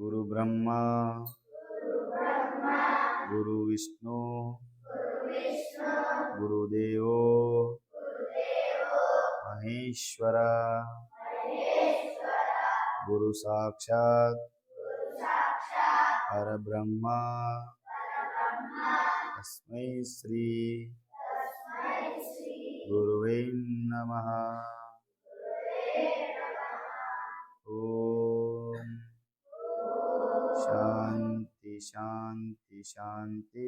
गुरु ब्रह्मा, गुरु विष्णु, गुरुदेव, महेश्वरा, गुरु साक्षात पर ब्रह्मा तस्मै श्री, गुरुवे नमः। ओ ಶಾಂತಿ ಶಾಂತಿ ಶಾಂತಿ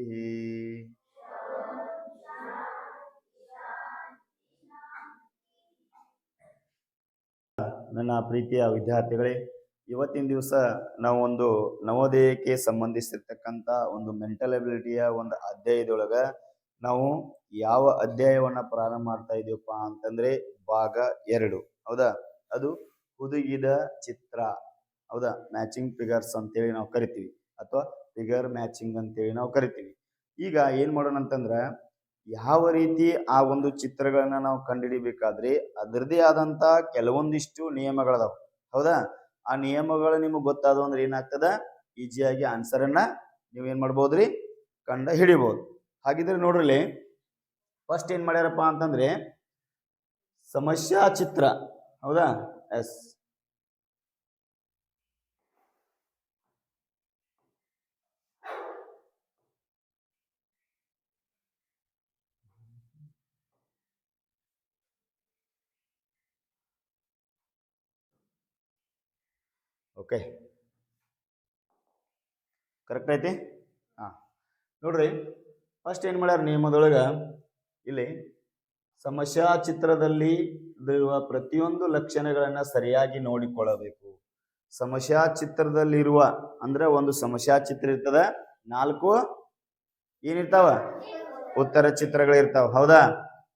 ನನ್ನ ಪ್ರೀತಿಯ ವಿದ್ಯಾರ್ಥಿಗಳೇ, ಇವತ್ತಿನ ದಿವಸ ನಾವು ಒಂದು ನವೋದಯಕ್ಕೆ ಸಂಬಂಧಿಸಿರ್ತಕ್ಕಂಥ ಒಂದು ಮೆಂಟಲ್ ಅಬಿಲಿಟಿಯ ಒಂದು ಅಧ್ಯಾಯದೊಳಗ ನಾವು ಯಾವ ಅಧ್ಯಾಯವನ್ನ ಪ್ರಾರಂಭ ಮಾಡ್ತಾ ಇದೀವಪ್ಪ ಅಂತಂದ್ರೆ ಭಾಗ ಎರಡು. ಹೌದಾ? ಅದು ಹುದುಗಿದ ಚಿತ್ರ. ಹೌದಾ? ಮ್ಯಾಚಿಂಗ್ ಫಿಗರ್ಸ್ ಅಂತೇಳಿ ನಾವು ಕರಿತೀವಿ. ಅಥವಾ ಫಿಗರ್ ಮ್ಯಾಚಿಂಗ್ ಅಂತೇಳಿ ನಾವು ಕರಿತೀವಿ. ಈಗ ಏನು ಮಾಡೋಣ ಅಂತಂದ್ರೆ, ಯಾವ ರೀತಿ ಆ ಒಂದು ಚಿತ್ರಗಳನ್ನ ನಾವು ಕಂಡುಹಿಡಿಬೇಕಾದ್ರೆ ಅದರದೇ ಆದಂತ ಕೆಲವೊಂದಿಷ್ಟು ನಿಯಮಗಳದಾವ. ಹೌದಾ? ಆ ನಿಯಮಗಳು ನಿಮಗೆ ಗೊತ್ತಾದವು ಅಂದ್ರೆ ಏನಾಗ್ತದ? ಈಜಿಯಾಗಿ ಆನ್ಸರ್ ಅನ್ನ ನೀವೇನ್ ಮಾಡ್ಬೋದ್ರಿ? ಕಂಡ ಹಿಡಿಬಹುದು ಹಾಗಿದ್ರೆ ನೋಡ್ರಿ ಫಸ್ಟ್ ಏನ್ ಮಾಡ್ಯಾರಪ್ಪ ಅಂತಂದ್ರೆ, ಸಮಸ್ಯಾ ಚಿತ್ರ. ಹೌದಾ? ಎಸ್ ಓಕೆ ಕರೆಕ್ಟ್ ಐತಿ? ಹಾಂ. ನೋಡ್ರಿ ಫಸ್ಟ್ ಏನು ಮಾಡ್ಯಾರ ನಿಯಮದೊಳಗೆ, ಇಲ್ಲಿ ಸಮಸ್ಯಾ ಚಿತ್ರದಲ್ಲಿ ಇರುವ ಪ್ರತಿಯೊಂದು ಲಕ್ಷಣಗಳನ್ನು ಸರಿಯಾಗಿ ನೋಡಿಕೊಳ್ಳಬೇಕು. ಸಮಸ್ಯಾ ಚಿತ್ರದಲ್ಲಿರುವ ಅಂದ್ರೆ ಒಂದು ಸಮಸ್ಯಾ ಚಿತ್ರ ಇರ್ತದ, ನಾಲ್ಕು ಏನಿರ್ತಾವ? ಉತ್ತರ ಚಿತ್ರಗಳಿರ್ತಾವ ಹೌದಾ?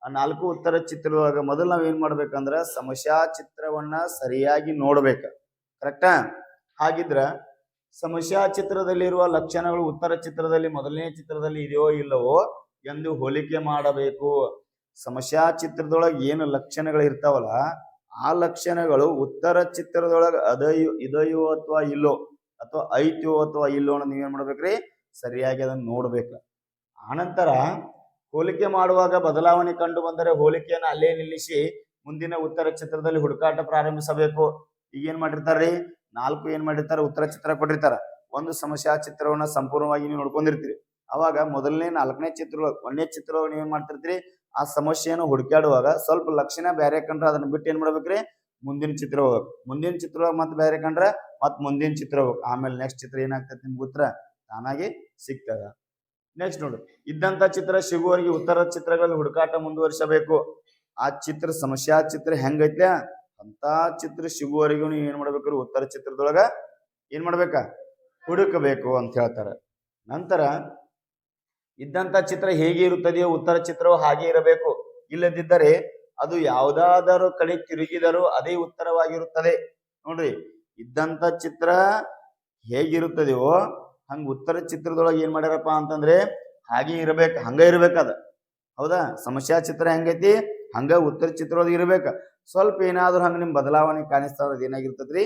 ಆ ನಾಲ್ಕು ಉತ್ತರ ಚಿತ್ರದೊಳಗೆ ಮೊದಲು ನಾವು ಏನು ಮಾಡ್ಬೇಕಂದ್ರೆ ಸಮಸ್ಯಾ ಚಿತ್ರವನ್ನ ಸರಿಯಾಗಿ ನೋಡ್ಬೇಕು. ಕರೆಕ್ಟಾ ಹಾಗಿದ್ರ ಸಮಸ್ಯಾ ಚಿತ್ರದಲ್ಲಿರುವ ಲಕ್ಷಣಗಳು ಉತ್ತರ ಚಿತ್ರದಲ್ಲಿ ಮೊದಲನೇ ಚಿತ್ರದಲ್ಲಿ ಇದೆಯೋ ಇಲ್ಲವೋ ಎಂದು ಹೋಲಿಕೆ ಮಾಡಬೇಕು. ಸಮಸ್ಯಾ ಚಿತ್ರದೊಳಗೆ ಏನು ಲಕ್ಷಣಗಳು ಇರ್ತಾವಲ್ಲ ಆ ಲಕ್ಷಣಗಳು ಉತ್ತರ ಚಿತ್ರದೊಳಗೆ ಅದಯೋ, ಇದೆಯೋ ಅಥವಾ ಇಲ್ಲೋ ಅಥವಾ ಐತ್ಯೋ ಅಥವಾ ಇಲ್ಲೋ ಅನ್ನೋದು ನೀವೇನ್ ಮಾಡ್ಬೇಕ್ರಿ? ಸರಿಯಾಗಿ ಅದನ್ನ ನೋಡ್ಬೇಕು. ಆನಂತರ ಹೋಲಿಕೆ ಮಾಡುವಾಗ ಬದಲಾವಣೆ ಕಂಡು ಬಂದರೆ ಹೋಲಿಕೆಯನ್ನು ಅಲ್ಲೇ ನಿಲ್ಲಿಸಿ ಮುಂದಿನ ಉತ್ತರ ಚಿತ್ರದಲ್ಲಿ ಹುಡುಕಾಟ ಪ್ರಾರಂಭಿಸಬೇಕು. ಈಗ ಏನ್ ಮಾಡಿರ್ತಾರ್ರಿ? ನಾಲ್ಕು ಏನ್ ಮಾಡಿರ್ತಾರೆ? ಉತ್ತರ ಚಿತ್ರ ಕೊಟ್ಟಿರ್ತಾರ. ಒಂದು ಸಮಸ್ಯಾ ಚಿತ್ರವನ್ನ ಸಂಪೂರ್ಣವಾಗಿ ನೀವು ನೋಡ್ಕೊಂಡಿರ್ತೀರಿ. ಅವಾಗ ಮೊದಲನೇ, ನಾಲ್ಕನೇ ಚಿತ್ರ, ಒಂದನೇ ಚಿತ್ರ ನೀವು ಏನ್ ಮಾಡ್ತಿರ್ತೀರಿ? ಆ ಸಮಸ್ಯೆಯನ್ನು ಹುಡುಕಾಡುವಾಗ ಸ್ವಲ್ಪ ಲಕ್ಷಣ ಬೇರೆ ಕಂಡ್ರೆ ಅದನ್ನ ಬಿಟ್ಟು ಏನ್ ಮಾಡ್ಬೇಕ್ರಿ? ಮುಂದಿನ ಚಿತ್ರ ಹೋಗ್ಬೇಕು. ಮುಂದಿನ ಚಿತ್ರ ಮತ್ತೆ ಬೇರೆ ಕಂಡ್ರೆ ಮತ್ ಮುಂದಿನ ಚಿತ್ರ ಹೋಗ್ಬೇಕು. ಆಮೇಲೆ ನೆಕ್ಸ್ಟ್ ಚಿತ್ರ ಏನಾಗ್ತದೆ ನಿಮ್ಗೆ ಉತ್ತರ ತಾನಾಗಿ ಸಿಗ್ತದ. ನೆಕ್ಸ್ಟ್ ನೋಡು. ಇದ್ದಂತ ಚಿತ್ರ ಸಿಗುವವರಿಗೆ ಉತ್ತರ ಚಿತ್ರಗಳಲ್ಲಿ ಹುಡುಕಾಟ ಮುಂದುವರಿಸಬೇಕು. ಆ ಚಿತ್ರ ಸಮಸ್ಯಾ ಚಿತ್ರ ಹೆಂಗೈತ್ಲ? ಅಂತ ಚಿತ್ರ ಸಿಗುವವರೆಗೂ ನೀವು ಏನ್ ಮಾಡ್ಬೇಕ್ರಿ ಉತ್ತರ ಚಿತ್ರದೊಳಗ ಏನ್ ಮಾಡ್ಬೇಕ? ಹುಡುಕಬೇಕು ಅಂತ ಹೇಳ್ತಾರೆ. ನಂತರ ಇದ್ದಂತ ಚಿತ್ರ ಹೇಗೆ ಇರುತ್ತದೆಯೋ ಉತ್ತರ ಚಿತ್ರವು ಹಾಗೆ ಇರಬೇಕು. ಇಲ್ಲದಿದ್ದರೆ ಅದು ಯಾವುದಾದರೂ ಕಡೆ ತಿರುಗಿದರೂ ಅದೇ ಉತ್ತರವಾಗಿರುತ್ತದೆ. ನೋಡ್ರಿ, ಇದ್ದಂತ ಚಿತ್ರ ಹೇಗಿರುತ್ತದೆಯೋ ಹಂಗ ಉತ್ತರ ಚಿತ್ರದೊಳಗೆ ಏನ್ ಮಾಡ್ಯಾರಪ್ಪ ಅಂತಂದ್ರೆ ಹಾಗೆ ಇರ್ಬೇಕು, ಹಂಗ ಇರ್ಬೇಕದ. ಹೌದಾ? ಸಮಸ್ಯಾ ಚಿತ್ರ ಹೆಂಗೈತಿ? ಹಂಗ ಉತ್ತರ ಚಿತ್ರದೊಳಗೆ ಇರ್ಬೇಕ. ಸ್ವಲ್ಪ ಏನಾದರೂ ಹಂಗ ನಿಮ್ಮ ಬದಲಾವಣೆ ಕಾಣಿಸ್ತಾ ಇರೋದು ಏನಾಗಿರ್ತದ್ರಿ?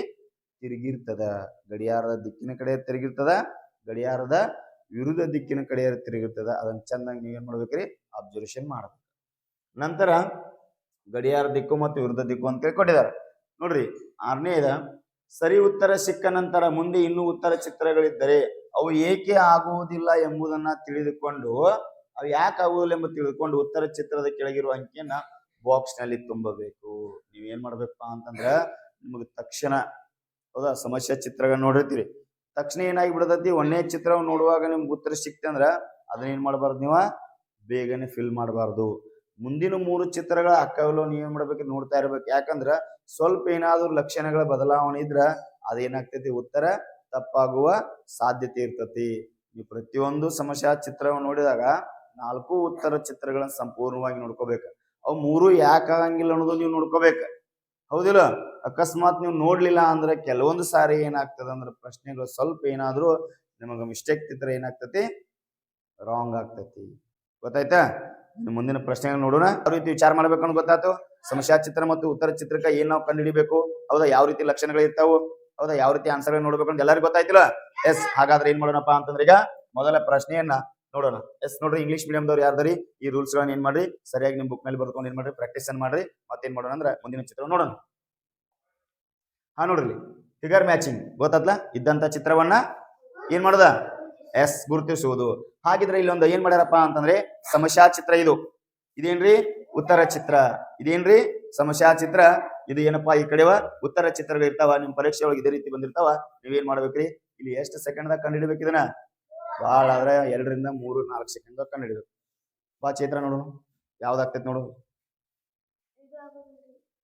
ತಿರುಗಿರ್ತದ. ಗಡಿಯಾರದ ದಿಕ್ಕಿನ ಕಡೆ ತಿರುಗಿರ್ತದ, ಗಡಿಯಾರದ ವಿರುದ್ಧ ದಿಕ್ಕಿನ ಕಡೆ ತಿರುಗಿರ್ತದ. ಅದನ್ನ ಚೆನ್ನಾಗಿ ನೀವೇನ್ ಮಾಡ್ಬೇಕ್ರಿ? ಅಬ್ಸರ್ವೇಷನ್ ಮಾಡ್ಬೇಕು. ನಂತರ ಗಡಿಯಾರ ದಿಕ್ಕು ಮತ್ತು ವಿರುದ್ಧ ದಿಕ್ಕು ಅಂತೇಳಿ ಕೊಟ್ಟಿದ್ದಾರೆ ನೋಡ್ರಿ ಆರನೇದ ಸರಿ ಉತ್ತರ ಸಿಕ್ಕ ನಂತರ ಮುಂದೆ ಇನ್ನೂ ಉತ್ತರ ಚಿತ್ರಗಳಿದ್ದರೆ ಅವು ಏಕೆ ಆಗುವುದಿಲ್ಲ ಎಂಬುದನ್ನ ತಿಳಿದುಕೊಂಡು, ಅವು ಯಾಕೆ ಆಗುವುದಿಲ್ಲ ಎಂಬುದು ತಿಳಿದುಕೊಂಡು ಉತ್ತರ ಚಿತ್ರದ ಕೆಳಗಿರುವ ಅಂಕಿಯನ್ನ ಬಾಕ್ಸ್ನಲ್ಲಿ ತುಂಬಬೇಕು. ನೀವ್ ಏನ್ ಮಾಡ್ಬೇಕಪ್ಪ ಅಂತಂದ್ರ ನಿಮಗೆ ತಕ್ಷಣ ಹೌದಾ? ಸಮಸ್ಯೆ ಚಿತ್ರಗಳನ್ನ ನೋಡಿರ್ತೀರಿ. ತಕ್ಷಣ ಏನಾಗಿ ಬಿಡತೈತಿ ಒಂದೇ ಚಿತ್ರವನ್ನು ನೋಡುವಾಗ ನಿಮ್ಗೆ ಉತ್ತರ ಸಿಕ್ತೆ ಅಂದ್ರ ಅದನ್ನ ಏನ್ ಮಾಡಬಾರ್ದು ನೀವ? ಬೇಗನೆ ಫಿಲ್ ಮಾಡಬಾರ್ದು. ಮುಂದಿನ ಮೂರು ಚಿತ್ರಗಳ ಅಕ್ಕವಲ್ಲೋ ನೀವೇನ್ ಮಾಡ್ಬೇಕು? ನೋಡ್ತಾ ಇರ್ಬೇಕು. ಯಾಕಂದ್ರ ಸ್ವಲ್ಪ ಏನಾದ್ರೂ ಲಕ್ಷಣಗಳ ಬದಲಾವಣೆ ಇದ್ರ ಅದೇನಾಗ್ತೈತಿ? ಉತ್ತರ ತಪ್ಪಾಗುವ ಸಾಧ್ಯತೆ ಇರ್ತತಿ. ನೀವು ಪ್ರತಿಯೊಂದು ಸಮಸ್ಯಾ ಚಿತ್ರವನ್ನು ನೋಡಿದಾಗ ನಾಲ್ಕು ಉತ್ತರ ಚಿತ್ರಗಳನ್ನ ಸಂಪೂರ್ಣವಾಗಿ ನೋಡ್ಕೋಬೇಕು. ಅವು ಮೂರು ಯಾಕೆ ಆಗಂಗಿಲ್ಲ ಅನ್ನೋದು ನೀವು ನೋಡ್ಕೋಬೇಕು. ಹೌದಿಲ್ಲ? ಅಕಸ್ಮಾತ್ ನೀವು ನೋಡ್ಲಿಲ್ಲ ಅಂದ್ರೆ ಕೆಲವೊಂದು ಸಾರಿ ಏನಾಗ್ತದೆ ಅಂದ್ರೆ ಪ್ರಶ್ನೆಗಳು ಸ್ವಲ್ಪ ಏನಾದ್ರೂ ನಿಮಗೆ ಮಿಸ್ಟೇಕ್ ತಿದ್ರೆ ಏನಾಗ್ತತಿ? ರಾಂಗ್ ಆಗ್ತತಿ. ಗೊತ್ತಾಯ್ತಾ? ಮುಂದಿನ ಪ್ರಶ್ನೆಗಳನ್ನ ನೋಡೋಣ. ಯಾವ ರೀತಿ ವಿಚಾರ ಮಾಡ್ಬೇಕನ್ನೋ ಗೊತ್ತಾಯ್ತು? ಸಮಸ್ಯಾ ಚಿತ್ರ ಮತ್ತು ಉತ್ತರ ಚಿತ್ರಕ್ಕೆ ಏನ್ ನಾವು ಕಂಡುಹಿಡಿಬೇಕು? ಹೌದಾ? ಯಾವ ರೀತಿ ಲಕ್ಷಣಗಳು ಇರ್ತಾವು? ಹೌದಾ? ಯಾವ ರೀತಿ ಆನ್ಸರ್ ನೋಡ್ಬೇಕು ಅಂತ ಎಲ್ಲರಿಗೂ ಗೊತ್ತಾಯ್ತಿಲ್ಲ? ಎಸ್ ಹಾಗಾದ್ರೆ ಏನ್ ಮಾಡೋಣಪ್ಪ ಅಂತಂದ್ರೆ ಈಗ ಮೊದಲ ಪ್ರಶ್ನೆಯನ್ನ ನೋಡೋಣ. ಎಸ್, ನೋಡ್ರಿ ಇಂಗ್ಲಿಷ್ ಮೀಡಿಯಂದವ್ರು ಯಾರ್ದಾರಿ ಈ ರೂಲ್ಸ್ ಗಳನ್ನ ಏನ್ ಮಾಡ್ರಿ? ಸರಿಯಾಗಿ ನಿಮ್ ಬುಕ್ ಮೇಲೆ ಬರ್ಕೊಂಡು ಏನ್ ಮಾಡ್ರಿ? ಪ್ರಾಕ್ಟೀಸ್ ಅನ್ನ ಮಾಡ್ರಿ. ಮತ್ತೇನ್ ಮಾಡೋಣ ಅಂದ್ರೆ ಮುಂದಿನ ಚಿತ್ರ ನೋಡೋಣ. ಹಾ, ನೋಡ್ರಿ. ಫಿಗರ್ ಮ್ಯಾಚಿಂಗ್ ಗೊತ್ತಾತ್ಲ ಇದ್ದಂತ ಚಿತ್ರವನ್ನ ಏನ್ ಮಾಡುದ? ಎಸ್, ಗುರುತಿಸುವುದು. ಹಾಗಿದ್ರೆ ಇಲ್ಲೊಂದು ಏನ್ ಮಾಡ್ಯಾರಪ್ಪ ಅಂತಂದ್ರೆ ಸಮಸ್ಯಾ ಚಿತ್ರ ಇದು. ಇದೇನ್ರಿ? ಉತ್ತರ ಚಿತ್ರ. ಇದೇನ್ರಿ? ಸಮಸ್ಯಾ ಚಿತ್ರ ಇದು ಏನಪ್ಪಾ ಈ ಕಡೆವ? ಉತ್ತರ ಚಿತ್ರಗಳು ಇರ್ತಾವ ನಿಮ್ ಪರೀಕ್ಷೆ ಒಳಗೆ ಇದೇ ರೀತಿ ಬಂದಿರ್ತಾವ. ನೀವೇನ್ ಮಾಡ್ಬೇಕ್ರಿ? ಇಲ್ಲಿ ಎಷ್ಟು ಸೆಕೆಂಡ್ ದಾಗ ಕಂಡು ಇದನ್ನ? ಭಾಳ ಆದ್ರೆ ಎರಡರಿಂದ ಮೂರು, ನಾಲ್ಕು ಸೆಕೆಂಡ್ ಕಂಡು ಕಂಡುಹಿಡಿಬೇಕು ಬಾ ಚೈತ್ರ ನೋಡು. ಯಾವ್ದಾಗ್ತೈತಿ ನೋಡು.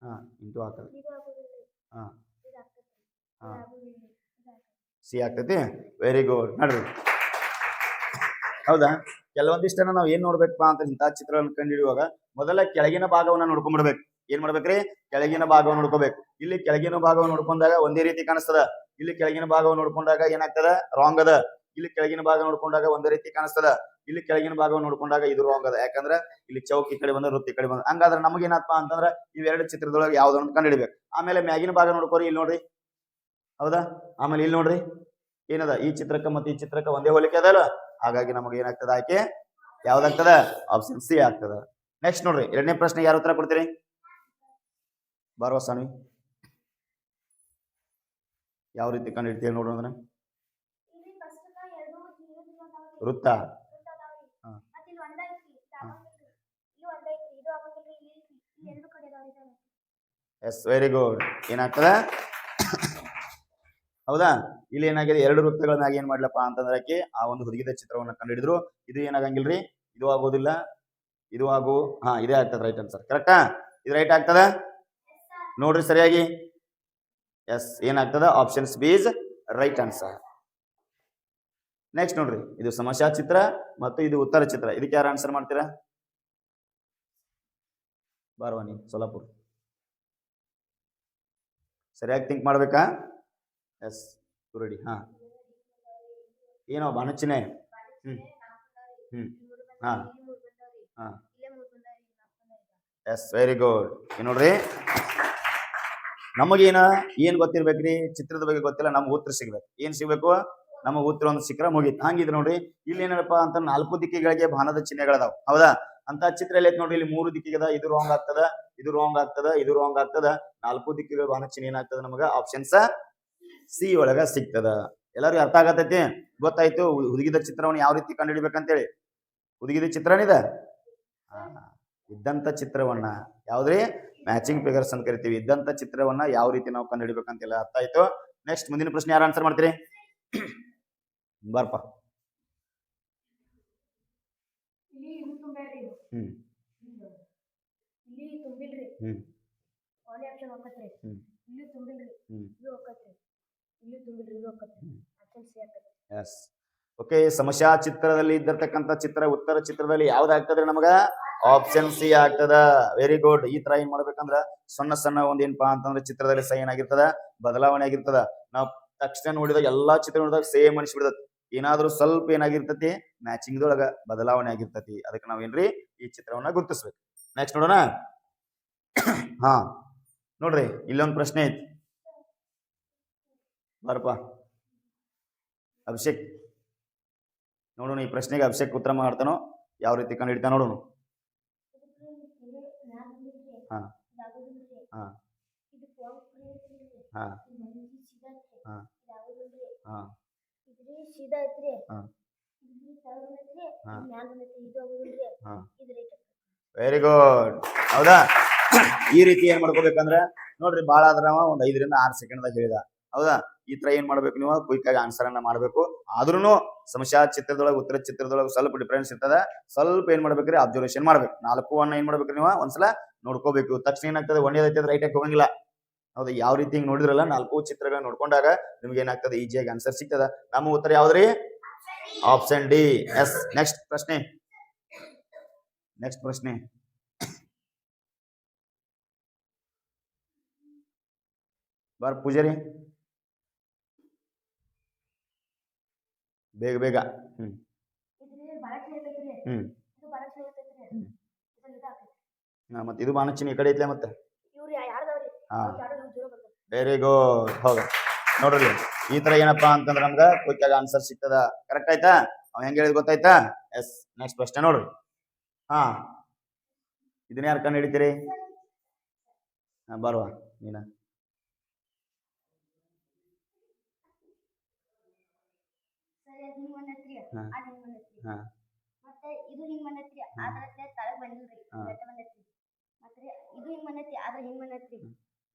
ಹಾ, ಇಂಟು ಆಗೋದಿಲ್ರಿ ಹಾ. ಹಾ. ಸಿ ಆಗ್ತೈತಿ? ವೆರಿ ಗುಡ್ ನೋಡ್ರಿ. ಹೌದಾ? ಕೆಲವೊಂದಿಷ್ಟನ್ನ ನಾವು ಏನ್ ನೋಡ್ಬೇಕಪ್ಪ ಅಂತ ಚಿತ್ರವನ್ನು ಚಿತ್ರಗಳನ್ನು ಕಂಡುಹಿಡಿಯುವಾಗ ಮೊದಲ ಕೆಳಗಿನ ಭಾಗವನ್ನ ನೋಡ್ಕೊಂಡ್ಬಿಡ್ಬೇಕು. ಏನ್ ಮಾಡ್ಬೇಕ್ರಿ? ಕೆಳಗಿನ ಭಾಗವನ್ನು ನೋಡ್ಕೋಬೇಕು. ಇಲ್ಲಿ ಕೆಳಗಿನ ಭಾಗವನ್ನು ನೋಡ್ಕೊಂಡಾಗ ಒಂದೇ ರೀತಿ ಕಾಣಿಸ್ತದ. ಇಲ್ಲಿ ಕೆಳಗಿನ ಭಾಗವನ್ನು ನೋಡ್ಕೊಂಡಾಗ ಏನಾಗ್ತದ? ರಾಂಗ್ ಅದ. ಇಲ್ಲಿ ಕೆಳಗಿನ ಭಾಗ ನೋಡ್ಕೊಂಡಾಗ ಒಂದೇ ರೀತಿ ಕಾಣಿಸ್ತದ. ಇಲ್ಲಿ ಕೆಳಗಿನ ಭಾಗ ನೋಡ್ಕೊಂಡಾಗ ಇದು ರಾಂಗ್ ಅದ. ಯಾಕಂದ್ರ ಇಲ್ಲಿ ಚೌಕ್ ಈ ಕಡೆ ಬಂದ ವೃತ್ತಿ ಕಡೆ ಬಂದ. ಹಂಗಾದ್ರೆ ನಮಗೇನಪ್ಪ ಅಂತಂದ್ರ ಇವೆರಡು ಚಿತ್ರದೊಳಗೆ ಯಾವ್ದೊಂದು ಕಂಡುಹಿಡಿಬೇಕು. ಆಮೇಲೆ ಮ್ಯಾಗಿನ ಭಾಗ ನೋಡ್ಕೋರಿ, ಇಲ್ಲಿ ನೋಡ್ರಿ. ಹೌದಾ? ಆಮೇಲೆ ಇಲ್ಲಿ ನೋಡ್ರಿ. ಏನದ? ಈ ಚಿತ್ರಕ್ಕ ಮತ್ತೆ ಈ ಚಿತ್ರಕ್ಕ ಒಂದೇ ಹೋಲಿಕೆ ಅದಲ್ಲ ಹಾಗಾಗಿ ನಮಗೆ ಏನಾಗ್ತದ? ಆಯ್ಕೆ ಯಾವ್ದಾಗ್ತದ? ಆಪ್ಷನ್ ಸಿ ಆಗ್ತದ. ನೆಕ್ಸ್ಟ್ ನೋಡ್ರಿ. ಎರಡನೇ ಪ್ರಶ್ನೆ ಯಾರು ಉತ್ತರ ಕೊಡ್ತೀರಿ? ಬರುವ ಸ್ವಾಮಿ ಯಾವ ರೀತಿ ಕಂಡು ನೋಡೋಣ ಅದಾವ್ರಿ ಹಾಂ. ಎಸ್ ವೆರಿ ಗುಡ್ ಏನಾಗ್ತದ? ಹೌದಾ? ಇಲ್ಲಿ ಏನಾಗಿದೆ? ಎರಡು ವೃತ್ತಗಳನ್ನಾಗಿ ಏನ್ ಮಾಡ್ಲಪ್ಪ ಅಂತಂದ್ರೆ ಆ ಒಂದು ಹುಡುಗಿದ ಚಿತ್ರವನ್ನ ಕಂಡುಹಿಡಿದ್ರು. ಇದು ಏನಾಗಂಗಿಲ್ರಿ? ಇದು ಆಗೋದಿಲ್ಲ. ಇದು ಆಗು. ಹಾ ಇದೇ ಆಗ್ತದೆ ರೈಟ್ ಆನ್ಸರ್ ಕರೆಕ್ಟಾ ಇದು ರೈಟ್ ಆಗ್ತದ? ನೋಡ್ರಿ ಸರಿಯಾಗಿ. ಎಸ್ ಏನಾಗ್ತದ? Options B is right answer next ನೋಡ್ರಿ. ಇದು ಸಮಸ್ಯಾ ಚಿತ್ರ ಮತ್ತು ಇದು ಉತ್ತರ ಚಿತ್ರ. ಇದಕ್ಕೆ ಯಾರು ಆನ್ಸರ್ ಮಾಡ್ತೀರಾ? ಬಾರ್ವಾನಿ, ಸೋಲಾಪುರ್. ಸರಿಯಾಗಿ ಥಿಂಕ್ ಮಾಡ್ಬೇಕಾ? ಎಸ್ ರೆಡಿ ಹಾ. ಏನೋ ಬಾಣಚಿನೇ ಹ್ಮ್. ಹ್ಮ್. ಹಾ. ಹಾಂ. ಎಸ್ ವೆರಿ ಗುಡ್ ನೋಡ್ರಿ. ನಮಗೇನ, ಏನ್ ಗೊತ್ತಿರ್ಬೇಕ್ರಿ? ಚಿತ್ರದ ಬಗ್ಗೆ ಗೊತ್ತಿಲ್ಲ, ನಮ್ಗೆ ಉತ್ತರ ಸಿಗ್ಬೇಕು. ಏನ್ ಸಿಗ್ಬೇಕು? ನಮಗ್ ಉತ್ತರ ಒಂದು ಶಿಖರ ಮುಗೀತು. ಹಂಗಿದ್ ನೋಡ್ರಿ, ಇಲ್ಲಿ ಏನಪ್ಪ ಅಂತ ನಾಲ್ಕು ದಿಕ್ಕಿಗಳಿಗೆ ಬಾಣದ ಚಿಹ್ನೆಗಳದಾವ. ಹೌದಾ? ಅಂತ ಚಿತ್ರ ಎಲ್ಲ ಐತೆ ನೋಡ್ರಿ, ಇಲ್ಲಿ ಮೂರು ದಿಕ್ಕಿಗದ ಇದು ರಾಂಗ್ ಆಗ್ತದ, ಇದು ರಾಂಗ್ ಆಗ್ತದ, ಇದು ರಾಂಗ್ ಆಗ್ತದ. ನಾಲ್ಕು ದಿಕ್ಕಿಗಳ ಬಾಣ ಚಿಹ್ನೆ ಏನಾಗ್ತದ ನಮಗ? ಆಪ್ಷನ್ಸ್ ಸಿ ಒಳಗ ಸಿಗ್ತದ. ಎಲ್ಲರಿಗೂ ಅರ್ಥ ಆಗತೈತಿ? ಗೊತ್ತಾಯ್ತು? ಹುದುಗಿದ ಚಿತ್ರವನ್ನು ಯಾವ ರೀತಿ ಕಂಡುಹಿಡಿಬೇಕಂತೇಳಿ? ಹುಡುಗಿದ ಚಿತ್ರನಿದ ಇದ್ದಂತ ಚಿತ್ರವನ್ನ. ಯಾವ್ದ್ರಿ? ಮ್ಯಾಚಿಂಗ್ ಫಿಗರ್ಸ್ ಅಂತ ಕರಿತೀವಿ. ಇದ್ದಂತ ಚಿತ್ರವನ್ನ ಯಾವ ರೀತಿ ನಾವು ಕಂಡುಹಿಡಿಬೇಕಂತೆಲ್ಲ ಅರ್ಥ ಆಯ್ತು. ನೆಕ್ಸ್ಟ್ ಮುಂದಿನ ಪ್ರಶ್ನೆ ಯಾರು ಆನ್ಸರ್ ಮಾಡ್ತೀರಿ? ಬಾರಪ್ಪ ಇಲ್ಲಿ ಇದು ತುಂಬ್ಯಾಡ್ರಿ. ಇಲ್ಲಿ ತುಂಬಿಲ್ರಿ. ಹ್ಮ್. ಒಂದೇ ಆಪ್ಷನ್ ಹೋಗತ್ರಿ ಇಲ್ಲಿ ತುಂಬಿಲ್ರಿ. ಹ್ಮ್. ಇದು ಹೋಗತ್ರಿ ಇಲ್ಲಿ ತುಂಬಿಲ್ರಿ ಇದು ಹೋಗತ್ರಿ ಆಪ್ಷನ್ ಸಿ ಆಗ್ತದೆ ಎಸ್ ಓಕೆ ಸಮಸ್ಯಾ ಚಿತ್ರದಲ್ಲಿ ಇದ್ದಿರ್ತಕ್ಕಂಥ ಚಿತ್ರ ಉತ್ತರ ಚಿತ್ರದಲ್ಲಿ ಯಾವ್ದಾಗ್ತದ್ರಿ ನಮಗ? ಆಪ್ಷನ್ ಸಿ ಆಗ್ತದ. ವೆರಿ ಗುಡ್ ಈ ತರ ಏನ್ ಮಾಡ್ಬೇಕಂದ್ರ ಸಣ್ಣ ಸಣ್ಣ ಒಂದ್ ಏನಪ್ಪಾ ಅಂತಂದ್ರೆ ಚಿತ್ರದಲ್ಲಿ ಸೈನ್ ಆಗಿರ್ತದ ಬದಲಾವಣೆ ಆಗಿರ್ತದ. ನಾವು ತಕ್ಷಣ ನೋಡಿದಾಗ ಎಲ್ಲಾ ಚಿತ್ರ ನೋಡಿದಾಗ ಸೇಮ್ ಅನಿಸ್ಬಿಡ್ತತಿ ಏನಾದ್ರೂ ಸ್ವಲ್ಪ ಏನಾಗಿರ್ತತಿ ಮ್ಯಾಚಿಂಗ್ ದೊಳಗ ಬದಲಾವಣೆ ಆಗಿರ್ತತಿ ಅದಕ್ಕೆ ನಾವೇನ್ರಿ ಈ ಚಿತ್ರವನ್ನ ಗುರುತಿಸ್ಬೇಕು ನೆಕ್ಸ್ಟ್ ನೋಡೋಣ ಹಾ, ನೋಡ್ರಿ, ಇಲ್ಲೊಂದು ಪ್ರಶ್ನೆ ಐತಿ ಬರಪ್ಪ ಅಭಿಷೇಕ್ ನೋಡೋಣ ಈ ಪ್ರಶ್ನೆಗೆ ಅಭಿಷೇಕ್ ಉತ್ತರ ಮಾಡ್ತಾನೋ, ಯಾವ ರೀತಿ ಕಂಡು ಹಿಡಿತಾನ ನೋಡೋಣ. ಹಾ. ಹಾ. ಹಾ. ಹಾ. ಇದು ಆಗೋದಿಲ್ರಿ. ಹಾ. ಇದ್ರಿ ಸೀದಾ ಐತ್ರಿ. ಹಾ. ಇದ್ರಿ ಕೆಳಗ್ ಬಂದೈತ್ರಿ. ಹಾ. ಇದು ಮ್ಯಾಲ್ ಬಂದೈತ್ರಿ. ಇದು ಆಗೋದಿಲ್ರಿ. ಹಾ. ಇದು ರೈಟ್ ವೆರಿ ಗುಡ್ ಹೌದಾ ಈ ರೀತಿ ಏನ್ ಮಾಡ್ಕೋಬೇಕಂದ್ರೆ ನೋಡ್ರಿ ಬಾಳ ಆದ್ರ ಒಂದ್ ಐದರಿಂದ ಆರು ಸೆಕೆಂಡ್ ದಾಗ ಹೇಳಿದ ಹೌದಾ ಈ ತರ ಏನ್ ಮಾಡ್ಬೇಕು ನೀವು ಕ್ವಿಕ್ ಆಗಿ ಆನ್ಸರ್ ಅನ್ನ ಮಾಡ್ಬೇಕು ಆದ್ರೂ ಸಮಸ್ಯಾ ಚಿತ್ರದೊಳಗ ಉತ್ತರ ಚಿತ್ರದೊಳಗ ಸ್ವಲ್ಪ ಡಿಫ್ರೆನ್ಸ್ ಇರ್ತದ ಸ್ವಲ್ಪ ಏನ್ ಮಾಡ್ಬೇಕ್ರಿ ಅಬ್ಸರ್ವೇಷನ್ ಮಾಡ್ಬೇಕು ನಾಲ್ಕು ಅನ್ನ ಏನ್ ಮಾಡ್ಬೇಕ್ರಿ ನೀವು ಒಂದ್ಸಲ ನೋಡ್ಕೋಬೇಕು ತಕ್ಷಣ ಏನಾಗ್ತದೆ ಒಂದೇದೈತೆ ರೈಟ್ ಆಗಿ ಹೋಗಂಗಿಲ್ಲ ಹೌದಾ ಯಾವ ರೀತಿ ನೋಡಿದ್ರಲ್ಲ, ನಾಲ್ಕು ಚಿತ್ರಗಳ ನೋಡ್ಕೊಂಡಾಗ ನಿಮ್ಗೆ ಏನಾಗ್ತದೆ? ಈಜಿಯಾಗಿ ಆನ್ಸರ್ ಸಿಗ್ತದ. ನಮ್ಮ ಉತ್ತರ ಯಾವ್ದ್ರಿ? ಆಪ್ಷನ್ ಡಿ ಎಸ್ ನೆಕ್ಸ್ಟ್ ಪ್ರಶ್ನೆ. ನೆಕ್ಸ್ಟ್ ಪ್ರಶ್ನೆ. ಬಾರ್, ಪೂಜಾರಿ. ಬೇಗ ಬೇಗ. ಹ್ಮ್. ಹ್ಮ್. ಮತ್ತೆ ಇದು ಬಾಣಚಿನಿ ಈ ಕಡೆ ಐತ್ಲೆ ಮತ್ತೆ? ಹಾ. ವೆರಿ ಗುಡ್ ಹೋಗ ನೋಡ್ರಿ ಈ ತರ ಏನಪ್ಪಾ ಅಂತಂದ್ರ ನಮ್ಗ ಕ್ವಿಕ್ ಆಗಿ ಆನ್ಸರ್ ಸಿಗ್ತದ. ಕರೆಕ್ಟ್ ಆಯ್ತಾ? ಅವ್ ಹೆಂಗ್ ಹೇಳಿದ್ ಗೊತ್ತಾಯ್ತಾ? ಎಸ್ ನೆಕ್ಸ್ಟ್ ಪ್ರಶ್ನೆ ನೋಡ್ರಿ. ಹಾ. ಇದನ್ನ ಯಾರು ಕಂಡು ಹಿಡಿತೀರಿ? ಬರುವ. ನೀನ. ಇದು ಹಿಂಗ್ ಆದ್ರೆ ಬಂದೈತಿ ಆದ್ರ ಹಿಂಗ್ ಬಂದೈತ್ರಿ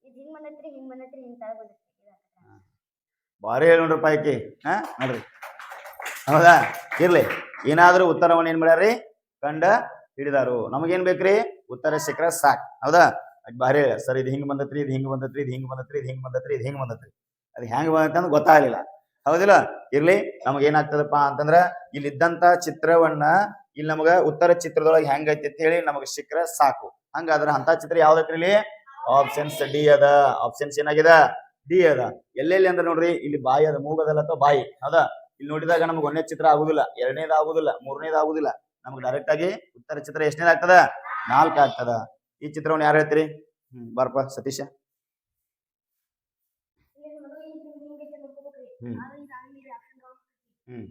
ಇದು. ಭಾರಿ ಹೇಳಿ ನೋಡ್ರಪ್ಪ ಆಕಿ. ಹಾ, ನೋಡ್ರಿ. ಹೌದಾ? ಇರ್ಲಿ. ಏನಾದ್ರೂ ಉತ್ತರವನ್ನು ಏನ್ ಮಾಡ್ಯಾರ್ರಿ? ಕಂಡ ಹಿಡಿದಾರು. ನಮಗೇನ್ ಬೇಕ್ರಿ? ಉತ್ತರ ಸಿಕ್ಕ್ರ ಸಾಕ್. ಹೌದಾ? ಅದ್ ಭಾರಿ ಹೇಳ. ಸರ್, ಇದು ಹಿಂಗ್ ಬಂದತ್ರಿ, ಇದು ಹಿಂಗ್ ಬಂದತ್ರಿ, ಇದು ಹಿಂಗ್ ಬಂದತ್ರಿ, ಇದು ಹಿಂಗ್ ಬಂದತ್ರಿ, ಇದು ಹಿಂಗ್ ಬಂದತ್ರಿ. ಅದು ಹೆಂಗ್ ಅಂತ ಗೊತ್ತಾಗ್ಲಿಲ್ಲ. ಹೌದಿಲ್ಲ? ಇರ್ಲಿ. ನಮ್ಗೆ ಏನಾಗ್ತದಪ್ಪ ಅಂತಂದ್ರ ಇಲ್ಲಿದ್ದಂತ ಚಿತ್ರವನ್ನ ಇಲ್ಲಿ ನಮಗ ಉತ್ತರ ಚಿತ್ರದೊಳಗೆ ಹೆಂಗೈತಿ ಅಂತ ಹೇಳಿ ನಮಗ್ ಸಿಕ್ಕ್ರ ಸಾಕು. ಹಂಗಾದ್ರ ಅಂತ ಚಿತ್ರ ಯಾವ್ದಕ್ರಿ ಇಲ್ಲಿ? ಆಪ್ಷನ್ಸ್ ಡಿ ಅದ ಆಪ್ಷನ್ಸ್ ಏನಾಗಿದೆ ಡಿ ಅದ ಎಲ್ಲೆಲ್ಲಿ ಅಂದ್ರೆ ನೋಡ್ರಿ, ಇಲ್ಲಿ ಬಾಯಿ ಅದ, ಮೂಗದಲ್ಲ ಅಥವಾ ಬಾಯಿ ಅದ ಇಲ್ಲಿ ನೋಡಿದಾಗ ನಮ್ಗೆ ಒಂದೇ ಚಿತ್ರ ಆಗುದಿಲ್ಲ ಎರಡನೇದು ಆಗುದಿಲ್ಲ, ಮೂರನೇದು ಆಗುದಿಲ್ಲ ನಮ್ಗೆ ಡೈರೆಕ್ಟ್ ಆಗಿ ಉತ್ತರ ಚಿತ್ರ ಎಷ್ಟನೇದು ಆಗ್ತದ ನಾಲ್ಕು ಆಗ್ತದ ಈ ಚಿತ್ರವನ್ನು ಯಾರು ಹೇಳ್ತೀರಿ ಹ್ಮ್, ಬಾರಪ್ಪ, ಸತೀಶ ಹ್ಮ್. ಹ್ಮ್.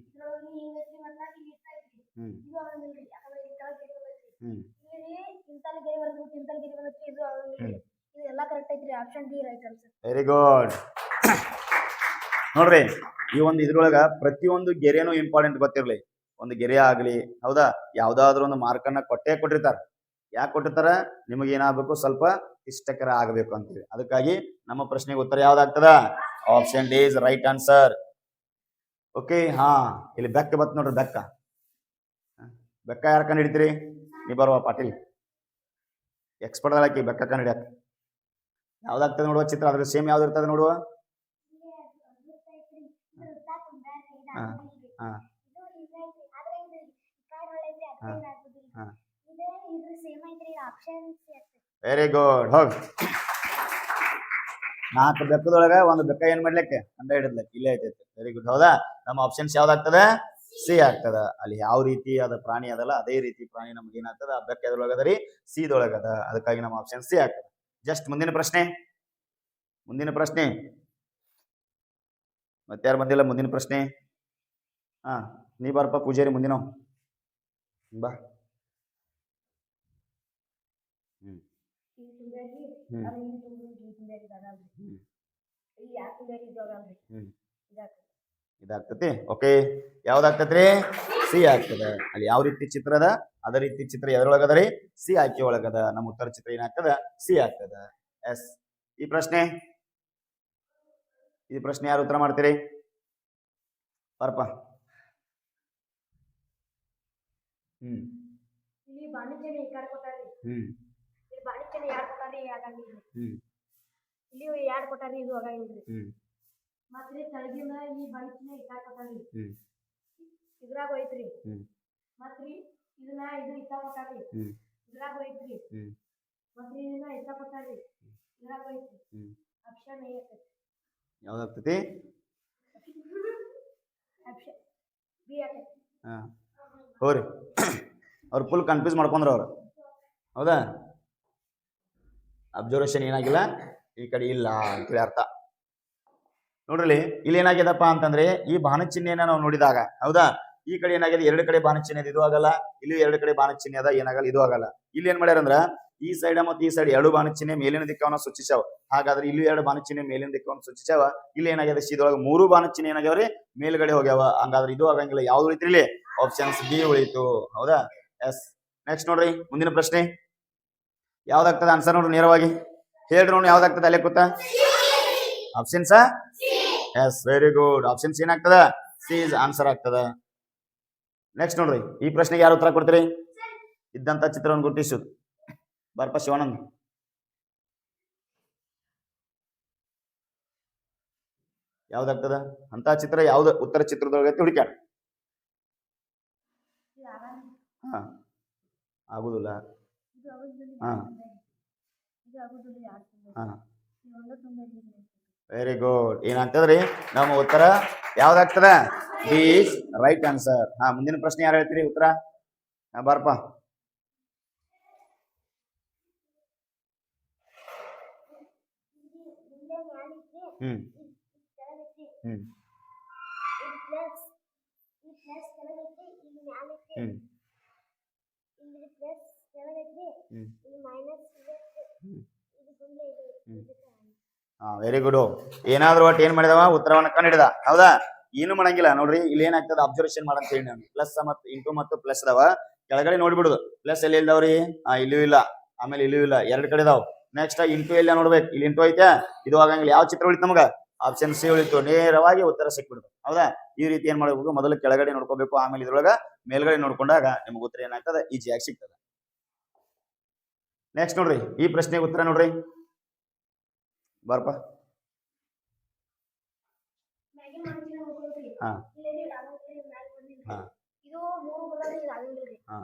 ಹ್ಮ್. ಹ್ಮ್. ಹ್ಮ್. ವೆರಿ ಗುಡ್ ನೋಡ್ರಿ, ಈ ಒಂದು ಇದ್ರೊಳಗ ಪ್ರತಿಯೊಂದು ಗೆರೆನೂ ಇಂಪಾರ್ಟೆಂಟ್ ಗೊತ್ತಿರ್ಲಿ. ಒಂದು ಗೆರೆ ಆಗ್ಲಿ, ಹೌದಾ? ಯಾವ್ದಾದ್ರು ಒಂದು ಮಾರ್ಕನ್ನ ಕೊಟ್ಟೇ ಕೊಟ್ಟಿರ್ತಾರ. ಯಾಕೆ ಕೊಟ್ಟಿರ್ತಾರ? ನಿಮಗೆ ಏನಾಗಬೇಕು? ಸ್ವಲ್ಪ ಇಷ್ಟಕರ ಆಗಬೇಕು ಅಂತೇಳಿ ಅದಕ್ಕಾಗಿ ನಮ್ಮ ಪ್ರಶ್ನೆಗೆ ಉತ್ತರ ಯಾವ್ದಾಗ್ತದ? Option D is right answer okay ಹಾ, ಇಲ್ಲಿ ಬೆಕ್ಕ ಬತ್ ನೋಡ್ರಿ, ಬೆಕ್ಕ. ಬೆಕ್ಕ ಯಾರು ಕಂಡು ಹಿಡಿತೀರಿ ನೀ ಬರುವ ಪಾಟೀಲ್. ಎಕ್ಸ್ಪರ್ಟ್ ಹಾಕಿ ಬೆಕ್ಕ ಕಂಡು ಹಿಡಿಯಕ್ ಯಾವ್ದಾಗ್ತದೆ ನೋಡುವ ಚಿತ್ರ? ಅದ್ರ ಸೇಮ್ ಯಾವ್ದು ಇರ್ತದೆ ನೋಡುವ. ವೆರಿ ಗುಡ್ ಹೋಗ್. ನಾಲ್ಕು ಬೆಕ್ಕದೊಳಗ ಒಂದು ಬೆಕ್ಕ ಏನ್ ಮಾಡ್ಲಿಕ್ಕೆ? ಅಂದ್ರೆ ಹಿಡಿದ್ಲಕ್ಕೆ. ಇಲ್ಲೇ ಐತೈತೆ. ವೆರಿ ಗುಡ್ ಹೌದಾ? ನಮ್ಮ ಆಪ್ಷನ್ಸ್ ಯಾವ್ದಾಗ್ತದೆ? ಸಿ ಆಗ್ತದ. ಅಲ್ಲಿ ಯಾವ ರೀತಿ ಅದ ಪ್ರಾಣಿ ಅದಲ್ಲ ಅದೇ ರೀತಿ ಪ್ರಾಣಿ ನಮ್ಗೆ ಏನಾಗ್ತದ? ಆ ಬೆಕ್ಕ ಎದ್ರೊಳಗ ಅದ ರೀ ಸಿದೊಳಗದ ಅದಕ್ಕಾಗಿ ನಮ್ಮ ಆಪ್ಷನ್ ಸಿ ಆಗ್ತದೆ. ಜಸ್ಟ್ ಮುಂದಿನ ಪ್ರಶ್ನೆ. ಮುಂದಿನ ಪ್ರಶ್ನೆ. ಮತ್ತಾರು ಬಂದಿಲ್ಲ ಮುಂದಿನ ಪ್ರಶ್ನೆ. ಹಾ ನೀ ಬಾರಪ್ಪ ಪೂಜಾರಿ ಮುಂದಿನ? ಬಾ. ಇದಾಗ್ತತಿ? ಓಕೆ. ಯಾವ್ದಾಗ್ತತ್ರಿ? ಸಿ ಆಗ್ತದ. ಅಲ್ಲಿ ಯಾವ ರೀತಿ ಚಿತ್ರ ಅದ ಅದೇ ರೀತಿ ಚಿತ್ರ ಎದರೊಳಗದ ರೀ? ಸಿ ಆಯ್ಕೆ ಒಳಗದ ನಮ್ಮ ಉತ್ತರ ಚಿತ್ರ ಏನಾಗ್ತದ? ಸಿ ಆಗ್ತದ. ಎಸ್. ಈ ಪ್ರಶ್ನೆ? ಈ ಪ್ರಶ್ನೆ ಯಾರು ಉತ್ತರ ಮಾಡ್ತೀರಿ? ಬರ್ಪ ಹ್ಮ್. ಹ್ಮ್. ಇಲ್ಲಿ ಬಾಣಿಜ್ಯನ ಯಾರು ಕೊಟ್ಟಾರಿ ಆಗಂಗಿಲ್ರಿ ಹ್ಮ್. ಇಲ್ಲಿ ಯಾರ್ ಕೊಟ್ಟಾರಿ ಇದು ಆಗಂಗಿಲ್ರಿ ಹ್ಮ್. ಮತ್ರಿ ತಳಗಿನ ಈ ಕೊಟ್ಟಾರಿ ಹ್ಮ್. ಇದ್ರಾಗ ಹೋಯ್ತ್ರಿ. ಹ್ಮ್. ಮತ್ರಿ ಇದನ್ನ ಇದು ಇಷ್ಟ ಕೊಟ್ಟಾರಿ ಹ್ಮ್. ಇದ್ರಾಗ ಹೋಯ್ತ್ರಿ. ಹ್ಮ್. ಮತ್ರಿ ಇದನ್ನ ಇಷ್ಟ ಕೊಟ್ಟಾರಿ ಇದ್ರಾಗ ಹೋಯ್ತ್ರಿ. ಹ್ಮ್. ಆಪ್ಷನ್ ಎ ಐತಿ ಯಾವ್ದಾಗ್ತತಿ? ಆಪ್ಷನ್ ಬಿ ಆಗೈತಿ ಹಾ. ಹೋರಿ. ಅವ್ರು ಫುಲ್ ಕನ್ಫ್ಯೂಸ್ ಮಾಡ್ಕೊಂಡ್ರ ಅವ್ರು. ಹೌದಾ? ಅಬ್ಸರ್ವೇಷನ್ ಏನಾಗಿಲ್ಲ? ಈ ಕಡೆ ಇಲ್ಲ ಅಂತೇಳಿ ಅರ್ಥ. ನೋಡ್ರಿ ಇಲ್ಲಿ ಏನಾಗ್ಯದಪ್ಪ ಅಂತಂದ್ರೆ ಈ ಬಾಣಚಿಹ್ನೆಯನ್ನ ನಾವು ನೋಡಿದಾಗ ಹೌದಾ? ಈ ಕಡೆ ಏನಾಗಿದೆ ಎರಡು ಕಡೆ ಬಾಣಚಿಹ್ನೆ ಇದೆ, ಇದು ಆಗಲ್ಲ. ಇಲ್ಲಿ ಎರಡು ಕಡೆ ಬಾಣಚಿಹ್ನೆ ಅದ ಏನಾಗಲ್ಲ ಇದು ಆಗಲ್ಲ. ಇಲ್ಲಿ ಏನ್ ಮಾಡ್ಯಾರ ಅಂದ್ರ ಈ ಸೈಡ್ ಮತ್ತೆ ಈ ಸೈಡ್ ಎರಡು ಬಾಣಚಿಹ್ನೆ ಮೇಲಿನ ದಿಕ್ಕವನ್ನ ಸೂಚಿಸಾವ ಹಾಗಾದ್ರೆ ಇಲ್ಲಿ ಎರಡು ಬಾಣಚಿಹ್ನೆ ಮೇಲಿನ ದಿಕ್ಕವನ್ನು ಸೂಚಿಸಾವ ಇಲ್ಲಿ ಏನಾಗಿದೆ ಸೀದೊಳಗೆ ಮೂರು ಬಾಣಚಿಹ್ನೆ ಏನಾಗ್ಯಾವ್ರಿ ಮೇಲ್ಗಡೆ ಹೋಗ್ಯಾವ. ಹಂಗಾದ್ರೆ ಇದು ಆಗಂಗಿಲ್ಲ ಯಾವ್ದು ಇಲ್ಲಿ? ಆಪ್ಷನ್ಸ್ ಬಿ ಉಳಿತು. ಹೌದಾ? ಎಸ್ ನೆಕ್ಸ್ಟ್ ನೋಡ್ರಿ ಮುಂದಿನ ಪ್ರಶ್ನೆ. ಯಾವ್ದಾಗ್ತದೆ? ಆನ್ಸರ್ ನೋಡ್ರಿ ನೇರವಾಗಿ. ಹೇಳ್ರಿ ನೋಡಿ ಯಾವ್ದಾಗ್ತದೆ? ಅಲ್ಲೇ ಕೂತ. Options yes very good options ಏನಾಗ್ತದ? ಸಿ ಇಸ್ ಆನ್ಸರ್ ಆಗ್ತದ. ನೆಕ್ಸ್ಟ್ ನೋಡ್ರಿ, ಈ ಪ್ರಶ್ನೆಗೆ ಯಾರು ಉತ್ತರ ಕೊಡ್ತೀರಿ? ಇದ್ದಂತ ಚಿತ್ರವನ್ನು ಗುರುತಿಸುದು ಬರ್ಪ ಶಿವಾನಂದ್. ಯಾವ್ದಾಗ್ತದ? ಅಂತ ಚಿತ್ರ, ಯಾವ್ದು ಉತ್ತರ ಚಿತ್ರದೊಳಗೆ ಹುಡುಕ್ಯಾಡ ಹಾ, ಆಗುದಿಲ್ಲ. ಹಾ. ಹಾ. ವೆರಿ ಗುಡ್ ಏನಂತದ್ರಿ ನಮ್ಮ ಉತ್ತರ ಯಾವ್ದಾಗ್ತದ? ಬಿ ಇಸ್ ರೈಟ್ ಆನ್ಸರ್ ಹಾ, ಮುಂದಿನ ಪ್ರಶ್ನೆ ಯಾರು ಹೇಳ್ತೀರಿ ಉತ್ತರ? ಹಾ, ಬಾರಪ್ಪ. ಹ್ಮ್. ಹ್ಮ್. ಹ್ಮ್. ಹ್ಮ್. ಹ್ಮ್. ಹಾ ವೆರಿ ಗುಡ್ ಏನಾದ್ರೂ ಒಟ್ಟು ಏನ್ ಮಾಡಿದವ? ಉತ್ತರವನ್ನ ಕಂಡಿಡಿದ. ಹೌದಾ? ಏನು ಮಾಡಂಗಿಲ್ಲ. ನೋಡ್ರಿ, ಇಲ್ಲಿ ಏನಾಗ್ತದ ಅಬ್ಸರ್ವೇಷನ್ ಮಾಡಂತ ಹೇಳಿ ನಾನು. ಪ್ಲಸ್ ಮತ್ತು ಇಂಟು ಮತ್ತು ಪ್ಲಸ್ ಅದಾವ. ಕೆಳಗಡೆ ನೋಡ್ಬಿಡುದು. ಪ್ಲಸ್ ಎಲ್ಲಿ ಇಲ್ದಾವ್ರಿ? ಇಲ್ಲೂ ಇಲ್ಲ. ಆಮೇಲೆ ಇಲ್ಲೂ ಇಲ್ಲ. ಎರಡ್ ಕಡೆ ಇದಾವ್. ನೆಕ್ಸ್ಟ್ ಇಂಟು ಎಲ್ಲ ನೋಡ್ಬೇಕು? ಇಲ್ಲಿ ಇಂಟು ಐತೆ? ಇದು ಆಗಂಗಿಲ್ಲ. ಯಾವ ಚಿತ್ರ ಉಳಿತು ನಮಗ? ಆಪ್ಷನ್ ಸಿ ಉಳಿತು. ನೇರವಾಗಿ ಉತ್ತರ ಸಿಕ್ಬಿಡುದು. ಹೌದಾ? ಈ ರೀತಿ ಏನ್ ಮಾಡಬೇಕು ಮೊದಲು ಕೆಳಗಡೆ ನೋಡ್ಕೋಬೇಕು, ಆಮೇಲೆ ಇದ್ರೊಳಗ ಮೇಲ್ಗಡೆ ನೋಡ್ಕೊಂಡಾಗ ನಿಮ್ಗೆ ಉತ್ತರ ಏನಾಗ್ತದೆ? ಈಜಿಯಾಗಿ ಸಿಗ್ತದೆ. ನೆಕ್ಸ್ಟ್ ನೋಡ್ರಿ, ಈ ಪ್ರಶ್ನೆಗೆ ಉತ್ತರ ನೋಡ್ರಿ. ಬರ್ಪ. ಮ್ಯಾಗಿ ಮಾಡ್ತೀನಿ ನೋಡ್ಕೊಳ್ರಿ ಹಾ. ಹಾ. ಹಾ.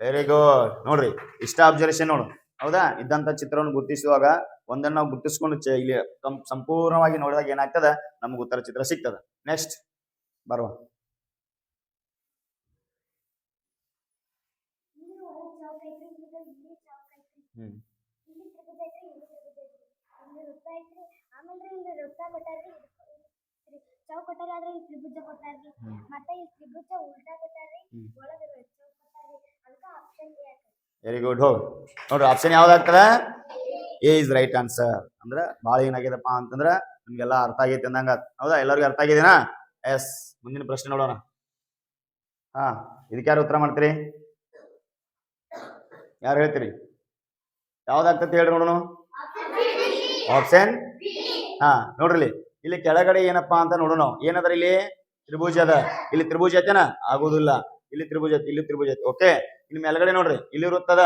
ವೆರಿ ಗುಡ್ ನೋಡ್ರಿ ಇಷ್ಟ ಅಬ್ಸರ್ವೇಷನ್ ನೋಡು. ಹೌದಾ? ಇದ್ದಂತ ಚಿತ್ರವನ್ನು ಗುರುತಿಸುವಾಗ ಒಂದನ್ನ ನಾವು ಗುರುತಿಸ್ಕೊಂಡು ಇಲ್ಲಿ ಸಂಪೂರ್ಣವಾಗಿ ನೋಡಿದಾಗ ಏನಾಗ್ತದ? ನಮ್ಗೆ ಉತ್ತರ ಚಿತ್ರ ಸಿಗ್ತದ. ನೆಕ್ಸ್ಟ್ ಬರುವ. ಹ್ಮ್. ಇಲ್ಲಿ ತ್ರಿಭುಜ ಐತ್ರಿ ಇಲ್ಲಿ ತ್ರಿಭುಜ ಐತ್ರಿ ಇಲ್ಲಿ ವೃತ್ತ ಐತ್ರಿ ಆಮೇಲೆ ಇಲ್ಲಿ ರೊಕ್ಕ ಕೊಟ್ಟಾರ್ರಿ ಚೌ ಕೊಟ್ಟಾರಿ ಆದ್ರೆ ಇಲ್ಲಿ ತ್ರಿಭುಜ ಕೊಟ್ಟಾರ್ರಿ. ಮತ್ತೆ ಇಲ್ಲಿ ತ್ರಿಭುಜ ಉಲ್ಟಾ ಕೊಟ್ಟಾರ್ರಿ. ಒಳಗೆ ಚೌಕ ಕೊಟ್ಟಾರ್ರಿ ಅದಕ್ಕೆ ಆಪ್ಷನ್ ಎ ವೆರಿ ಗುಡ್ ಹೋಗ್. ನೋಡ್ರಿ ಆಪ್ಷನ್ ಯಾವ್ದಾಗ್ತದ? ಎ ಇಸ್ ರೈಟ್ ಆನ್ಸರ್ ಅಂದ್ರೆ ಭಾಳ ಏನಾಗ್ಯದಪ್ಪ ಅಂತಂದ್ರೆ ನಿಮ್ಗೆಲ್ಲ ಅರ್ಥ ಆಗೈತೆ ಅಂದಂಗ ಹೌದಾ? ಎಲ್ಲರಿಗೂ ಅರ್ಥ ಆಗಿದೆನಾ? ಎಸ್ ಮುಂದಿನ ಪ್ರಶ್ನೆ ನೋಡೋಣ. ಹಾ ಇದಕ್ಕೆ ಯಾರು ಉತ್ತರ ಮಾಡ್ತೀರಿ? ಯಾರು ಹೇಳ್ತೀರಿ? ಯಾವ್ದಾಗ್ತದೆ ಹೇಳ್ರಿ ನೋಡೋಣ. ಆಪ್ಷನ್ ಹಾ, ನೋಡ್ರಿ, ಇಲ್ಲಿ. ಕೆಳಗಡೆ ಏನಪ್ಪಾ ಅಂತ ನೋಡೋಣ ಏನದ್ರ ಇಲ್ಲಿ? ತ್ರಿಭುಜ ಅದ. ಇಲ್ಲಿ ತ್ರಿಭುಜ ಐತೆನಾ? ಆಗುದಿಲ್ಲ. ಇಲ್ಲಿ ತ್ರಿಭುಜ ಐತಿ, ಇಲ್ಲಿ ತ್ರಿಭುಜ ಐತಿ. ಓಕೆ ಇಲ್ಲಿ ಮೇಲ್ಗಡೆ ನೋಡ್ರಿ, ಇಲ್ಲಿ ವೃತ್ತದ?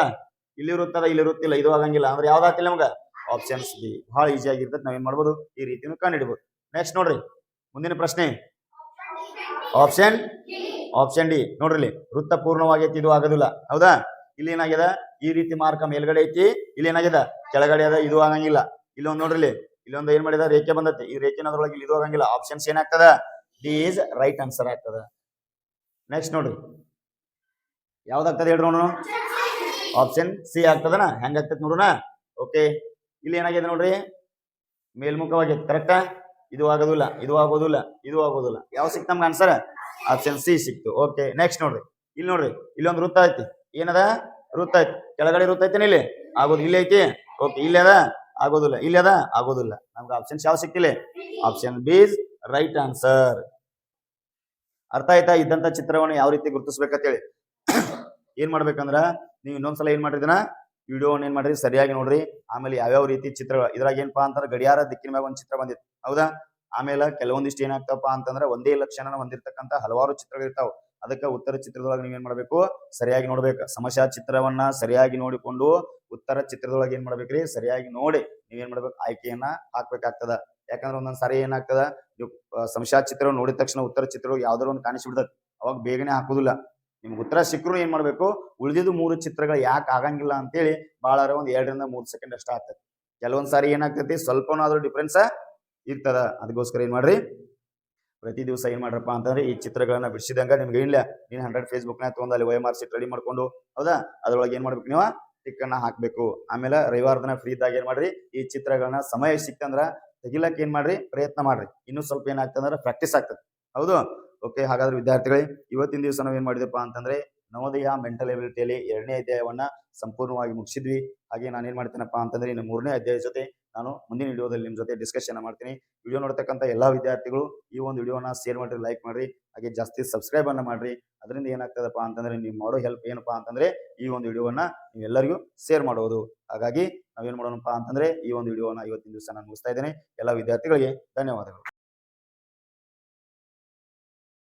ಇಲ್ಲಿ ವೃತ್ತದ, ಇಲ್ಲಿ ವೃತ್ತಿಲ್ಲ, ಇದು ಆಗಂಗಿಲ್ಲ. ಅಂದ್ರೆ ಯಾವ್ದಾಗ್ತಿಲ್ಲ ನಮ್ಗೆ? Options B. ಬಹಳ ಈಸಿ ಆಗಿರ್ತದೆ ನಾವೇನ್ ಮಾಡ್ಬೋದು? ಈ ರೀತಿನೂ ಕಂಡಿಡಬಹುದು ನೆಕ್ಸ್ಟ್ ನೋಡ್ರಿ, ಮುಂದಿನ ಪ್ರಶ್ನೆ. ಆಪ್ಷನ್ ಆಪ್ಷನ್ ಡಿ ನೋಡ್ರಿ ವೃತ್ತ ಪೂರ್ಣವಾಗೈತಿ, ಇದು ಆಗೋದಿಲ್ಲ. ಹೌದಾ? ಇಲ್ಲಿ ಏನಾಗ್ಯದ? ಈ ರೀತಿ ಮಾರ್ಕ ಮೇಲ್ಗಡೆ ಐತಿ, ಇಲ್ಲಿ ಏನಾಗ್ಯದ? ಕೆಳಗಡೆ ಅದ, ಇದು ಆಗಂಗಿಲ್ಲ. ಇಲ್ಲೊಂದು ನೋಡ್ರಿ ಇಲ್ಲೊಂದು ಏನ್ ಮಾಡಿದ? ರೇಖೆ ಬಂದೈತಿ. ಈ ರೇಖೆ ಅದ್ರೊಳಗೆ ಇದು ಆಗಂಗಿಲ್ಲ ಆಪ್ಷನ್ಸ್ ಏನಾಗ್ತದ? ಡಿ ಈಸ್ ರೈಟ್ ಆನ್ಸರ್ ಆಗ್ತದ. ನೆಕ್ಸ್ಟ್ ನೋಡ್ರಿ ಯಾವ್ದಾಗ್ತದೆ ಹೇಳ್ರಿ ನೋಡೋಣ? ಆಪ್ಷನ್ ಸಿ ಆಗ್ತದನ? ಹೆಂಗಾಗ್ತದೆ ನೋಡೋಣ? ಓಕೆ ಇಲ್ಲಿ ಏನಾಗಿದೆ ನೋಡ್ರಿ? ಮೇಲ್ಮುಖವಾಗಿ ಕರೆಕ್ಟಾ ಇದು ಆಗೋದಿಲ್ಲ ಇದು ಆಗೋದಿಲ್ಲ ಇದು ಆಗೋದಿಲ್ಲ. ಯಾವ ಸಿಕ್ತ ನಮ್ಗೆ ಆನ್ಸರ್ ಆಪ್ಷನ್ ಸಿ ಸಿಕ್ತು. ಓಕೆ ನೆಕ್ಸ್ಟ್ ನೋಡ್ರಿ. ಇಲ್ಲಿ ನೋಡ್ರಿ. ಇಲ್ಲೊಂದು ವೃತ್ತ ಐತಿ. ಏನದ? ವೃತ್ತ ಐತಿ. ಕೆಳಗಡೆ ವೃತ್ತ ಐತೇನ ಇಲ್ಲಿ? ಆಗೋದು. ಇಲ್ಲಿ ಐತಿ? ಓಕೆ ಇಲ್ಲಿ ಅದ? ಆಗೋದಿಲ್ಲ. ಇಲ್ಲಿ ಅದ? ಆಗೋದಿಲ್ಲ. ನಮ್ಗೆ ಆಪ್ಷನ್ಸ್ ಯಾವ ಸಿಕ್ಕಿಲ್ಲ ಆಪ್ಷನ್ ಬಿ ರೈಟ್ ಆನ್ಸರ್ ಅರ್ಥ ಆಯ್ತಾ? ಇದ್ದಂತ ಚಿತ್ರವನ್ನು ಯಾವ ರೀತಿ ಗುರುತಿಸ್ಬೇಕಂತೇಳಿ. ಏನ್ ಮಾಡ್ಬೇಕಂದ್ರ, ನೀವು ಇನ್ನೊಂದ್ಸಲ ಏನ್ ಮಾಡಿದ್ರ ವಿಡಿಯೋನ ಏನ್ ಮಾಡ್ರಿ ಸರಿಯಾಗಿ ನೋಡ್ರಿ. ಆಮೇಲೆ ಯಾವ್ಯಾವ ರೀತಿ ಚಿತ್ರ ಇದ್ರಾಗ ಏನಪ್ಪಾ ಅಂತಂದ್ರೆ ಗಡಿಯಾರ, ದಿಕ್ಕಿನ ಮ್ಯಾಗ ಒಂದ್ ಚಿತ್ರ ಬಂದಿತ್ತು. ಹೌದಾ? ಆಮೇಲೆ ಕೆಲವೊಂದಿಷ್ಟು ಏನಾಗ್ತಪ್ಪ ಅಂತಂದ್ರೆ, ಒಂದೇ ಲಕ್ಷಣ ಹೊಂದಿರತಕ್ಕಂತ ಹಲವಾರು ಚಿತ್ರಗಳು ಇರ್ತಾವ. ಅದಕ್ಕೆ ಉತ್ತರ ಚಿತ್ರದೊಳಗೆ ನೀವೇನ್ ಮಾಡ್ಬೇಕು? ಸರಿಯಾಗಿ ನೋಡ್ಬೇಕು. ಸಮಸ್ಯಾ ಚಿತ್ರವನ್ನ ಸರಿಯಾಗಿ ನೋಡಿಕೊಂಡು ಉತ್ತರ ಚಿತ್ರದೊಳಗೆ ಏನ್ ಮಾಡ್ಬೇಕ್ರಿ? ಸರಿಯಾಗಿ ನೋಡಿ ನೀವೇನ್ ಮಾಡ್ಬೇಕು? ಆಯ್ಕೆಯನ್ನ ಹಾಕ್ಬೇಕಾಗ್ತದ. ಯಾಕಂದ್ರೆ ಒಂದೊಂದ್ ಸಾರಿ ಏನಾಗ್ತದ? ನೀವು ಸಂಶಾ ಚಿತ್ರ ನೋಡಿದ ತಕ್ಷಣ ಉತ್ತರ ಚಿತ್ರ ಯಾವ್ದಾರ ಒಂದು ಕಾಣಿಸ್ಬಿಡ್ತದೆ. ಅವಾಗ ಬೇಗನೆ ಹಾಕುದಿಲ್ಲ. ನಿಮ್ಗೆ ಉತ್ತರ ಸಿಕ್ಕರು ಏನ್ ಮಾಡ್ಬೇಕು? ಉಳಿದಿದ್ದು ಮೂರು ಚಿತ್ರಗಳು ಯಾಕೆ ಆಗಂಗಿಲ್ಲ ಅಂತೇಳಿ ಬಹಳ ಒಂದ್ ಎರಡರಿಂದ ಮೂರು ಸೆಕೆಂಡ್ ಅಷ್ಟ ಆಗ್ತದೆ. ಕೆಲವೊಂದ್ ಸಾರಿ ಏನಾಗ್ತೈತಿ? ಸ್ವಲ್ಪನಾದ್ರೂ ಡಿಫ್ರೆನ್ಸ್ ಇರ್ತದ. ಅದಕ್ಕೋಸ್ಕರ ಏನ್ ಮಾಡ್ರಿ? ಪ್ರತಿ ದಿವಸ ಏನ್ ಮಾಡ್ರಪ್ಪ ಅಂತಂದ್ರೆ ಈ ಚಿತ್ರಗಳನ್ನ ಬಿಡಿಸಿದಂಗ ನಿಮ್ಗೆ ಏನಿಲ್ಲ ನೀನ್ ಹಂಡ್ರೆಡ್ ಫೇಸ್ಬುಕ್ನಾಗ ತಗೊಂಡ್ ಅಲ್ಲಿ ವೈ ಮಾರ್ಕ್ ರೆಡಿ ಮಾಡ್ಕೊಂಡು, ಹೌದಾ? ಅದ್ರೊಳಗೆ ಏನ್ ಮಾಡ್ಬೇಕು ನೀವು? ಟಿಕ್ ಅನ್ನ ಹಾಕ್ಬೇಕು. ಆಮೇಲೆ ರವಿವಾರ ದಿನ ಫ್ರೀ ಇದ್ದಾಗ ಏನ್ ಮಾಡ್ರಿ? ಈ ಚಿತ್ರಗಳನ್ನ ಸಮಯ ಸಿಕ್ತಂದ್ರ ತೆಗಿಲಕ್ ಏನ್ ಮಾಡ್ರಿ? ಪ್ರಯತ್ನ ಮಾಡ್ರಿ. ಇನ್ನೂ ಸ್ವಲ್ಪ ಏನಾಗ್ತಂದ್ರೆ ಪ್ರಾಕ್ಟೀಸ್ ಆಗ್ತದೆ. ಹೌದು? ಓಕೆ ಹಾಗಾದ್ರೆ ವಿದ್ಯಾರ್ಥಿಗಳೇ, ಇವತ್ತಿನ ದಿವಸ ನಾವ್ ಏನ್ ಮಾಡಿದಪ್ಪ ಅಂತಂದ್ರೆ ನವೋದಯ ಮೆಂಟಲ್ ಎಬಿಲಿಟಿಯಲ್ಲಿ ಎರಡನೇ ಅಧ್ಯಾಯವನ್ನ ಸಂಪೂರ್ಣವಾಗಿ ಮುಗಿಸಿದ್ವಿ. ಹಾಗೆ ನಾನು ಏನ್ ಮಾಡ್ತೇನಪ್ಪ ಅಂತಂದ್ರೆ ಇನ್ನು ಮೂರನೇ ಅಧ್ಯಾಯ ಜೊತೆ ನಾನು ಮುಂದಿನ ವಿಡಿಯೋದಲ್ಲಿ ನಿಮ್ ಜೊತೆ ಡಿಸ್ಕಷನ್ ಮಾಡ್ತೀನಿ. ವಿಡಿಯೋ ನೋಡ್ತಕ್ಕಂಥ ಎಲ್ಲಾ ವಿದ್ಯಾರ್ಥಿಗಳು ಈ ಒಂದು ವಿಡಿಯೋನ ಶೇರ್ ಮಾಡ್ರಿ ಲೈಕ್ ಮಾಡ್ರಿ. ಹಾಗೆ ಜಾಸ್ತಿ ಸಬ್ಸ್ಕ್ರೈಬ್ ಅನ್ನ ಮಾಡ್ರಿ. ಅದರಿಂದ ಏನಾಗ್ತದಪ್ಪ ಅಂತಂದ್ರೆ ನೀವು ಮಾಡೋ ಹೆಲ್ಪ್ ಏನಪ್ಪಾ ಅಂತಂದ್ರೆ ಈ ಒಂದು ವಿಡಿಯೋವನ್ನ ನೀವೆಲ್ಲರಿಗೂ ಶೇರ್ ಮಾಡೋದು. ಹಾಗಾಗಿ ನಾವೇನ್ ಮಾಡೋಣಪ್ಪ ಅಂತಂದ್ರೆ ಈ ಒಂದು ವಿಡಿಯೋನ ಇವತ್ತಿನ ದಿವಸ ನಾನು ಮುಗಿಸ್ತಾ ಇದ್ದೇನೆ. ಎಲ್ಲ ವಿದ್ಯಾರ್ಥಿಗಳಿಗೆ ಧನ್ಯವಾದಗಳು.